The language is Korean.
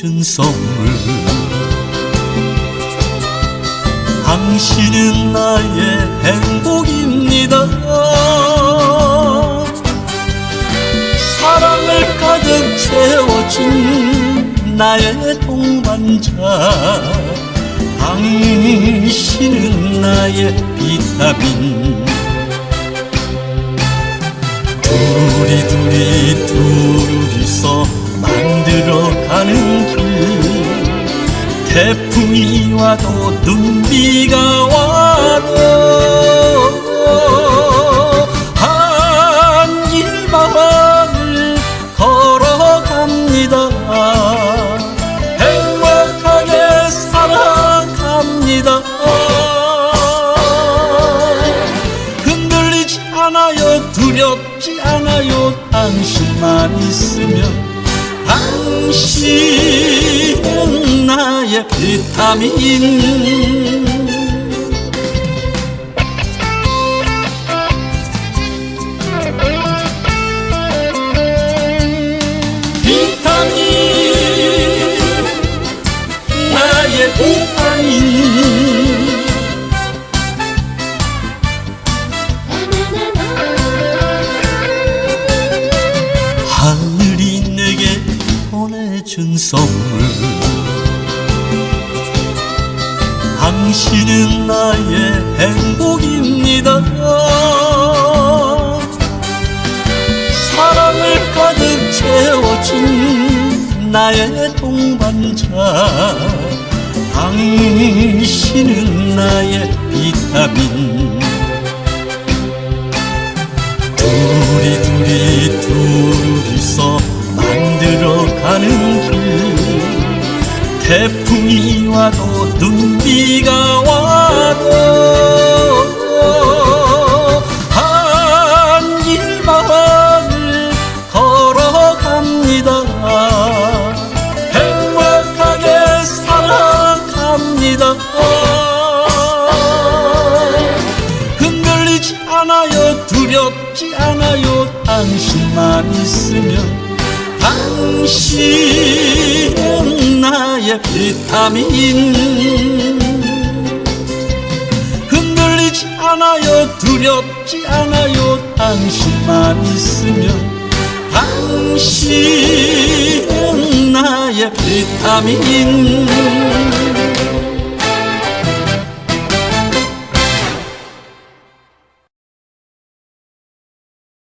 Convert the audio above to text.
보내준 선물. 당신은 나의 행복입니다. 사랑을 가득 채워준 나의 동반자. 당신은 나의 비타민 와도 눈비가 와도 한 길만을 걸어갑니다. 행복하게 살아갑니다. 흔들리지 않아요 두렵지 않아요. 당신만 있으면 당신은 나의 비타민 비타민 나의 비타민 하늘이 내게 보내준 선물 당신은 나의 행복입니다. 사랑을 가득 채워준 나의 동반자 당신은 나의 비타민. 둘이 둘이 둘이서 만들어가는 길 태풍이 와도 눈비가 와도 한 길만을 걸어갑니다. 행복하게 살아갑니다. 흔들리지 않아요 두렵지 않아요. 당신만 있으면 당신은 나의 비타민. 흔들리지 않아요 두렵지 않아요. 당신만 있으면 당신은 나의 비타민